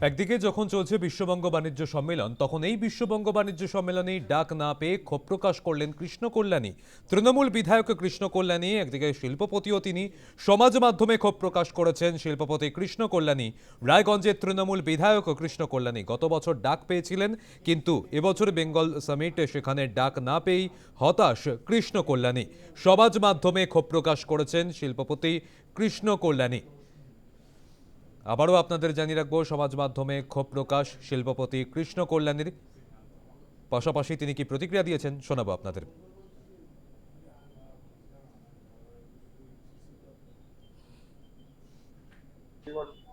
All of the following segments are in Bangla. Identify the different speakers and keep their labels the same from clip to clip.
Speaker 1: একদিকে যখন চলছে বিশ্ববঙ্গ বাণিজ্য সম্মেলন, তখন এই বিশ্ববঙ্গ বাণিজ্য সম্মেলনেই ডাক না পেয়ে ক্ষোভ প্রকাশ করলেন কৃষ্ণ কল্যাণী। তৃণমূল বিধায়ক কৃষ্ণ কল্যাণী, একদিকে শিল্পপতিও তিনি। সমাজ মাধ্যমে ক্ষোভ প্রকাশ করেছেন শিল্পপতি কৃষ্ণ কল্যাণী। রায়গঞ্জের তৃণমূল বিধায়ক কৃষ্ণ কল্যাণী গত বছর ডাক পেয়েছিলেন, কিন্তু এবছর বেঙ্গল সামিট সেখানে ডাক না পেয়েই হতাশ কৃষ্ণ কল্যাণী। সমাজ মাধ্যমে ক্ষোভ প্রকাশ করেছেন শিল্পপতি কৃষ্ণ কল্যাণী। আবারও আপনাদের জানিয়ে রাখব, সমাজ মাধ্যমে ক্ষোভ প্রকাশ, শিল্পপতি কৃষ্ণ কল্যাণীর পাশাপাশি তিনি কি প্রতিক্রিয়া দিয়েছেন শোনাবো আপনাদের।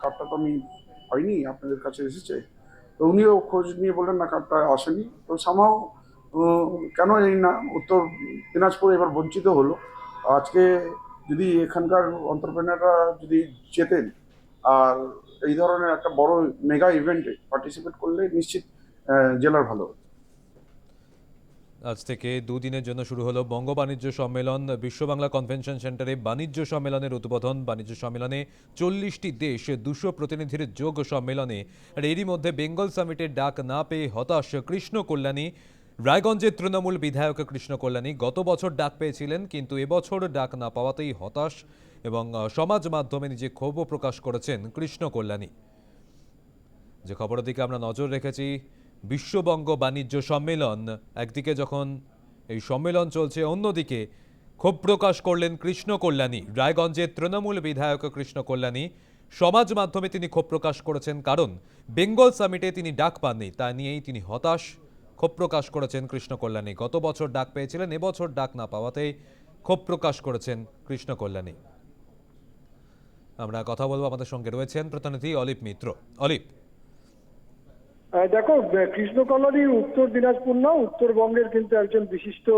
Speaker 2: কার্ডটা তো আমি হয়নি আপনাদের কাছে এসেছে। তো উনিও খোঁজ নিয়ে বললেন, না কার্ডটা আসেনি। তো সামাও কেন জানি না, উত্তর দিনাজপুর এবার বঞ্চিত হলো। আজকে যদি এখানকার অন্টারপ্রেনাররা যদি যেতেন আর এই ধরনের একটা বড় মেগা ইভেন্টে পার্টিসিপেট করলে নিশ্চিত জেলার ভালো
Speaker 1: আজ থেকে দুদিনের জন্য শুরু হলো বঙ্গ বাণিজ্য সম্মেলন। বিশ্ব বাংলা কনভেনশন সেন্টারে বাণিজ্য সম্মেলনের উদ্বোধন। বাণিজ্য সম্মেলনে চল্লিশটি দেশ দুশো প্রতিনিধির যোগ সম্মেলনে। আর এরই মধ্যে বেঙ্গল সামিটের ডাক না পেয়ে হতাশ কৃষ্ণ কল্যাণী রায়গঞ্জের তৃণমূল বিধায়ক কৃষ্ণ কল্যাণী গত বছর ডাক পেয়েছিলেন, কিন্তু এবছর ডাক না পাওয়াতেই হতাশ। এবং সমাজ মাধ্যমে নিজে ক্ষোভও প্রকাশ করেছেন কৃষ্ণ কল্যাণী। যে খবরের দিকে আমরা নজর রেখেছি, বিশ্ববঙ্গ বাণিজ্য সম্মেলন একদিকে যখন এই সম্মেলন চলছে, অন্যদিকে ক্ষোভ প্রকাশ করলেন কৃষ্ণ কল্যাণী। রায়গঞ্জের তৃণমূল বিধায়ক কৃষ্ণ কল্যাণী সমাজ মাধ্যমে তিনি ক্ষোভ প্রকাশ করেছেন, কারণ বেঙ্গল সামিটে তিনি ডাক পাননি, তা নিয়েই তিনি হতাশ। ক্ষোভ প্রকাশ করেছেন কৃষ্ণ কল্যাণী। গত বছর ডাক পেয়েছিলেন, এবছর ডাক না পাওয়াতেই ক্ষোভ প্রকাশ করেছেন কৃষ্ণ কল্যাণী। আমরা কথা বলব আমাদের সঙ্গে রয়েছেন প্রতিনিধি অলিপ মিত্র। অলিপ।
Speaker 3: দেখো আহ, উত্তর দিনাজপুর না উত্তরবঙ্গের কিন্তু একজন বিশিষ্ট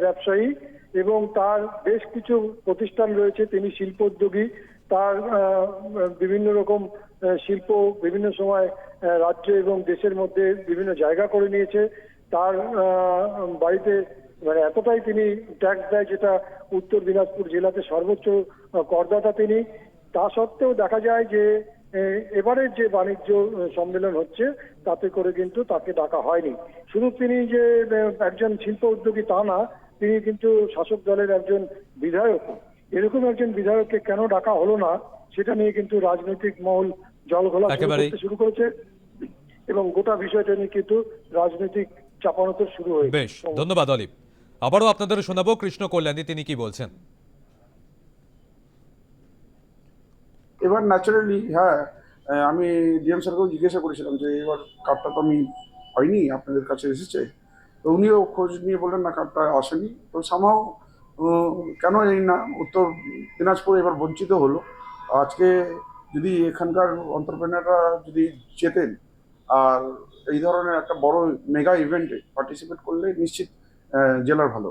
Speaker 3: ব্যবসায়ী এবং তার বেশ কিছু প্রতিষ্ঠান রয়েছে। তিনি শিল্প উদ্যোগী তার বিভিন্ন রকম শিল্প বিভিন্ন সময় রাজ্য এবং দেশের মধ্যে বিভিন্ন জায়গা করে নিয়েছে। তার বাড়িতে মানে এতটাই তিনি ট্যাক্স দেয় যেটা উত্তর দিনাজপুর জেলাতে সর্বোচ্চ করদাতা তিনি। তা সত্ত্বেও দেখা যায় যে এ, এবারের যে বাণিজ্য সম্মেলন হচ্ছে তাতে করে কিন্তু তাকে ডাকা হয়নি। শুধু তিনি যে একজন শিল্প উদ্যোগী তা না তিনি কিন্তু শাসক দলের একজন বিধায়ক। এরকম একজন বিধায়ককে কেন ডাকা হলো না সেটা নিয়ে কিন্তু রাজনৈতিক মহল জল ঘোলা শুরু করতে শুরু করেছে। এবং গোটা বিষয়টা নিয়ে কিন্তু রাজনৈতিক চাপানোতর শুরু হয়েছে।
Speaker 1: বেশ ধন্যবাদ অলিপ আবারও আপনাদের শোনাবো কৃষ্ণ কল্যাণী তিনি কি বলছেন?
Speaker 2: এবার ন্যাচারালি হ্যাঁ আমি ডিএম স্যারকেও জিজ্ঞাসা করেছিলাম যে, এবার কার্ডটা তো আমি হয়নি আপনাদের কাছে এসেছে। তো উনিও খোঁজ নিয়ে বললেন, না কার্ডটা আসেনি। তো সামাও কেন জানি না, উত্তর দিনাজপুর এবার বঞ্চিত হলো। আজকে যদি এখানকার অন্টারপ্রেনাররা যদি যেতেন আর এই ধরনের একটা বড় মেগা ইভেন্টে পার্টিসিপেট করলে নিশ্চিত জেলার ভালো।